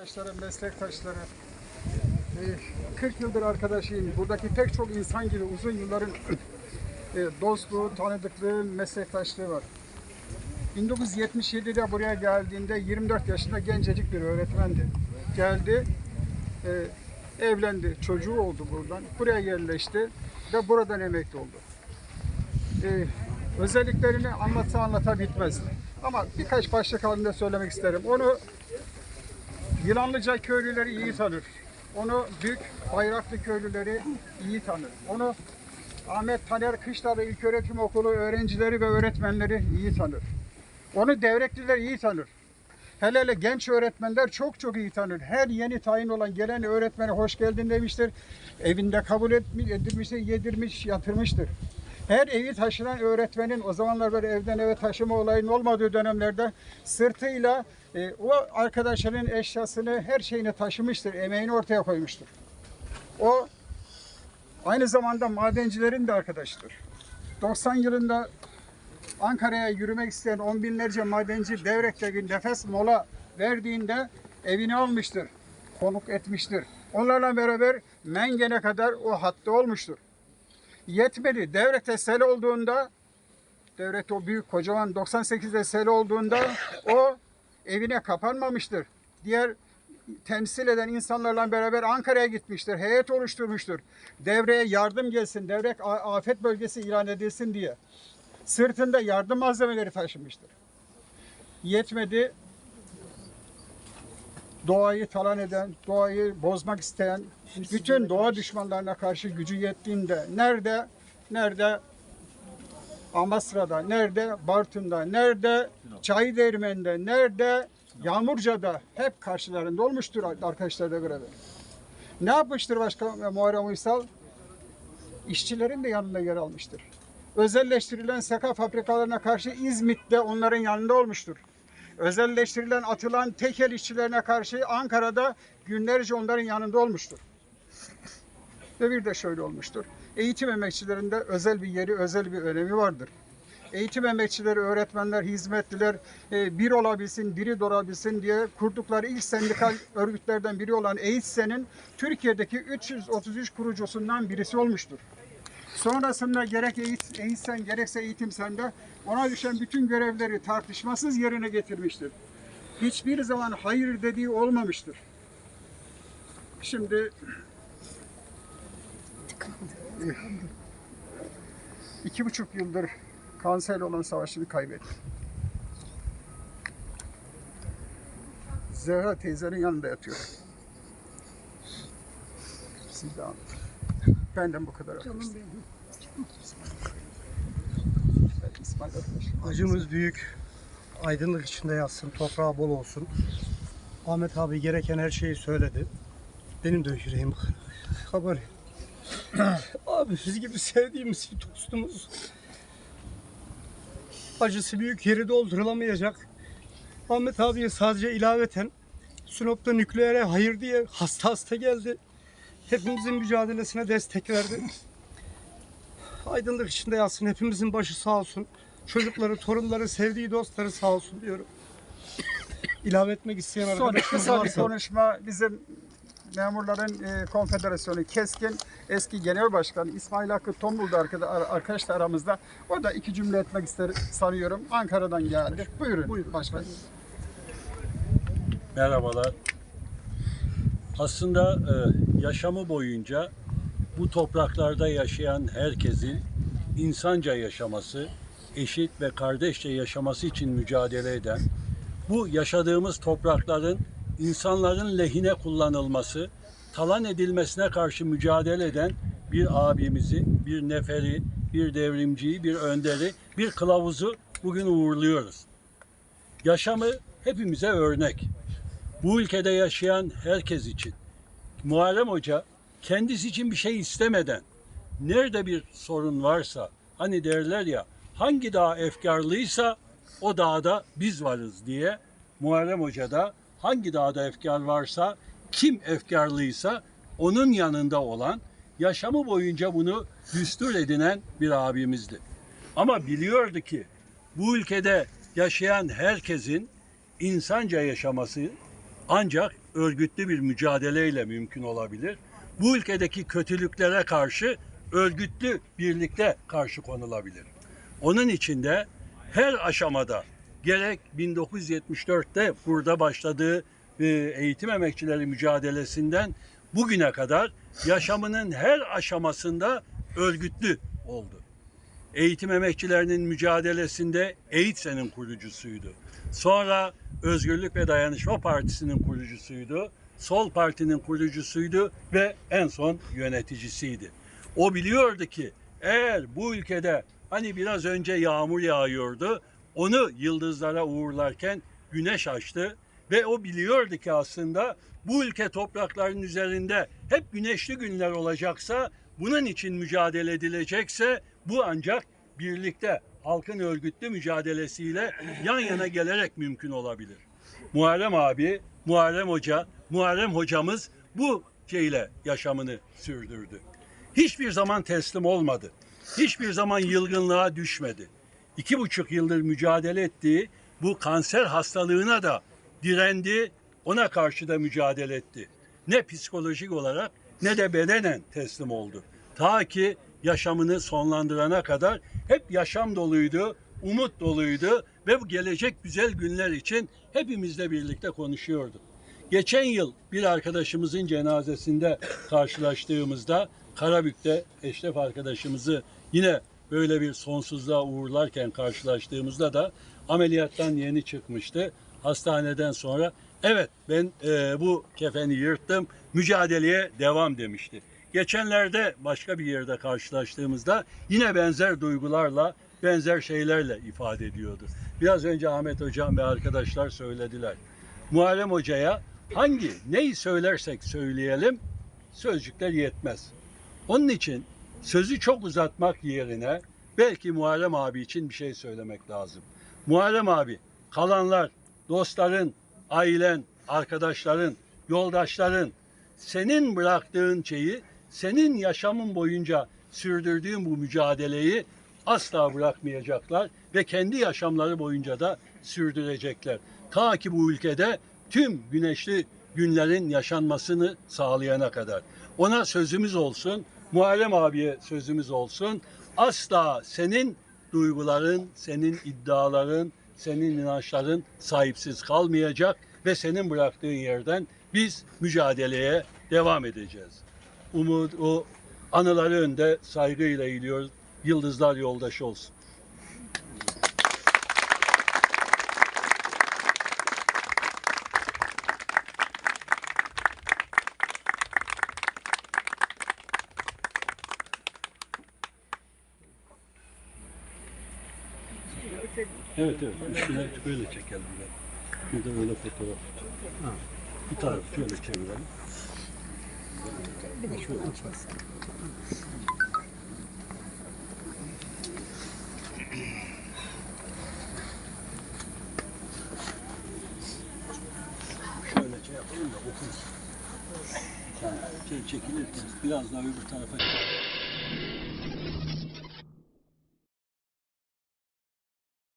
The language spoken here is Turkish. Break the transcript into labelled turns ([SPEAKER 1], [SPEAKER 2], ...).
[SPEAKER 1] Arkadaşlarım, meslektaşları, e, 40 yıldır arkadaşıyım. Buradaki pek çok insan gibi uzun yılların e, dostluğu, tanıdıklığı, meslektaşlığı var. 1977'de buraya geldiğinde 24 yaşında gencecik bir öğretmendi. Geldi, e, evlendi, çocuğu oldu buradan. Buraya yerleşti ve buradan emekli oldu. E, özelliklerini anlatsa anlata bitmez. Ama birkaç başlık halinde söylemek isterim. Onu Yılanlıca köylüleri iyi tanır. Onu Büyük Bayraklı köylüleri iyi tanır. Onu Ahmet Taner Kışlalı İlköğretim Okulu öğrencileri ve öğretmenleri iyi tanır. Onu Devrekliler iyi tanır. Hele hele genç öğretmenler çok çok iyi tanır. Her yeni tayin olan gelen öğretmene hoş geldin demiştir. Evinde kabul edilmiştir, yedirmiş, yatırmıştır. Her evi taşınan öğretmenin o zamanlar böyle evden eve taşıma olayının olmadığı dönemlerde sırtıyla e, o arkadaşların eşyasını, her şeyini taşımıştır, emeğini ortaya koymuştur. O aynı zamanda madencilerin de arkadaşıdır. 90 yılında Ankara'ya yürümek isteyen on binlerce madenci Devrek'te bir nefes mola verdiğinde evini almıştır, konuk etmiştir. Onlarla beraber Mengen'e kadar o hatta olmuştur. Yetmedi. Devrek'te sel olduğunda, Devrek'te o büyük kocaman 98'de sel olduğunda o evine kapanmamıştır. Diğer temsil eden insanlarla beraber Ankara'ya gitmiştir. Heyet oluşturmuştur. Devreye yardım gelsin, devrek a- afet bölgesi ilan edilsin diye. Sırtında yardım malzemeleri taşımıştır. Yetmedi. Doğayı talan eden, doğayı bozmak isteyen, bütün doğa düşmanlarına karşı gücü yettiğinde nerede, nerede Amasra'da, nerede Bartın'da, nerede Çaydermen'de, nerede Yağmurca'da hep karşılarında olmuştur arkadaşlarla beraber. Ne yapmıştır Başkan Muharrem Uysal? İşçilerin de yanında yer almıştır. Özelleştirilen seka fabrikalarına karşı İzmit'te onların yanında olmuştur. Özelleştirilen atılan tekel işçilerine karşı Ankara'da günlerce onların yanında olmuştur. Ve bir de şöyle olmuştur. Eğitim emekçilerinde özel bir yeri, özel bir önemi vardır. Eğitim emekçileri, öğretmenler, hizmetliler e, bir olabilsin, diri durabilsin diye kurdukları ilk sendikal örgütlerden biri olan EİTSE'nin Türkiye'deki 333 kurucusundan birisi olmuştur. Sonrasında gerek eğit- eğitsen gerekse eğitim sende ona düşen bütün görevleri tartışmasız yerine getirmiştir. Hiçbir zaman hayır dediği olmamıştır. Şimdi iki buçuk yıldır kanser olan savaşını kaybetti. Zehra teyzenin yanında yatıyor. Siz de anlatın. Benden bu kadar. Canım benim. İsmail arkadaş.
[SPEAKER 2] Acımız büyük. Aydınlık içinde yatsın, toprağı bol olsun. Ahmet abi gereken her şeyi söyledi. Benim de yüreğim kabarıyor. abi biz gibi sevdiğimiz bir dostumuz. Acısı büyük yeri doldurulamayacak. Ahmet abiye sadece ilaveten Sinop'ta nükleere hayır diye hasta hasta geldi. Hepimizin mücadelesine destek verdi. Aydınlık içinde yatsın. Hepimizin başı sağ olsun. Çocukları, torunları, sevdiği dostları sağ olsun diyorum. İlave etmek isteyen
[SPEAKER 1] Son
[SPEAKER 2] arkadaşımız
[SPEAKER 1] kısa bir
[SPEAKER 2] varsa.
[SPEAKER 1] konuşma bizim Memurların e, Konfederasyonu KESK'in eski genel başkanı İsmail Hakkı Tombul da arkada, ar- arkadaş da aramızda. O da iki cümle etmek ister sanıyorum. Ankara'dan geldi. Buyurun, Buyurun. başkan.
[SPEAKER 3] Merhabalar. Aslında e, yaşamı boyunca bu topraklarda yaşayan herkesin insanca yaşaması, eşit ve kardeşçe yaşaması için mücadele eden, bu yaşadığımız toprakların insanların lehine kullanılması, talan edilmesine karşı mücadele eden bir abimizi, bir neferi, bir devrimciyi, bir önderi, bir kılavuzu bugün uğurluyoruz. Yaşamı hepimize örnek bu ülkede yaşayan herkes için Muharrem Hoca kendisi için bir şey istemeden nerede bir sorun varsa hani derler ya hangi dağ efkarlıysa o dağda biz varız diye Muharrem Hoca da hangi dağda efkar varsa kim efkarlıysa onun yanında olan yaşamı boyunca bunu düstur edinen bir abimizdi. Ama biliyordu ki bu ülkede yaşayan herkesin insanca yaşaması ancak örgütlü bir mücadeleyle mümkün olabilir. Bu ülkedeki kötülüklere karşı örgütlü birlikte karşı konulabilir. Onun için de her aşamada gerek 1974'te burada başladığı e, eğitim emekçileri mücadelesinden bugüne kadar yaşamının her aşamasında örgütlü oldu. Eğitim emekçilerinin mücadelesinde EİTSE'nin kurucusuydu. Sonra Özgürlük ve Dayanışma Partisi'nin kurucusuydu. Sol Parti'nin kurucusuydu ve en son yöneticisiydi. O biliyordu ki eğer bu ülkede hani biraz önce yağmur yağıyordu, onu yıldızlara uğurlarken güneş açtı ve o biliyordu ki aslında bu ülke topraklarının üzerinde hep güneşli günler olacaksa, bunun için mücadele edilecekse bu ancak birlikte halkın örgütlü mücadelesiyle yan yana gelerek mümkün olabilir. Muharrem abi, Muharrem Hoca, Muharrem hocamız bu şeyle yaşamını sürdürdü. Hiçbir zaman teslim olmadı. Hiçbir zaman yılgınlığa düşmedi. İki buçuk yıldır mücadele ettiği bu kanser hastalığına da direndi, ona karşı da mücadele etti. Ne psikolojik olarak ne de bedenen teslim oldu. Ta ki yaşamını sonlandırana kadar hep yaşam doluydu, umut doluydu ve bu gelecek güzel günler için hepimizle birlikte konuşuyordu. Geçen yıl bir arkadaşımızın cenazesinde karşılaştığımızda Karabük'te Eşref arkadaşımızı yine böyle bir sonsuzluğa uğurlarken karşılaştığımızda da ameliyattan yeni çıkmıştı. Hastaneden sonra evet ben e, bu kefeni yırttım mücadeleye devam demişti. Geçenlerde başka bir yerde karşılaştığımızda yine benzer duygularla benzer şeylerle ifade ediyordu. Biraz önce Ahmet Hocam ve arkadaşlar söylediler. Muharrem Hoca'ya hangi neyi söylersek söyleyelim sözcükler yetmez. Onun için sözü çok uzatmak yerine belki Muharrem abi için bir şey söylemek lazım. Muharrem abi, kalanlar, dostların, ailen, arkadaşların, yoldaşların senin bıraktığın şeyi, senin yaşamın boyunca sürdürdüğün bu mücadeleyi asla bırakmayacaklar ve kendi yaşamları boyunca da sürdürecekler. Ta ki bu ülkede tüm güneşli günlerin yaşanmasını sağlayana kadar. Ona sözümüz olsun, Muharrem abiye sözümüz olsun. Asla senin duyguların, senin iddiaların, senin inançların sahipsiz kalmayacak ve senin bıraktığın yerden biz mücadeleye devam edeceğiz. Umut o anıları önde saygıyla eğiliyoruz. Yıldızlar yoldaş olsun. Evet evet. Üstüne böyle çekelim. Ben. Bir de öyle fotoğraf. Ha. Bir taraf şöyle çevirelim. Şöyle şey yapalım da okunsun. Yani şey çekilirken biraz daha öbür tarafa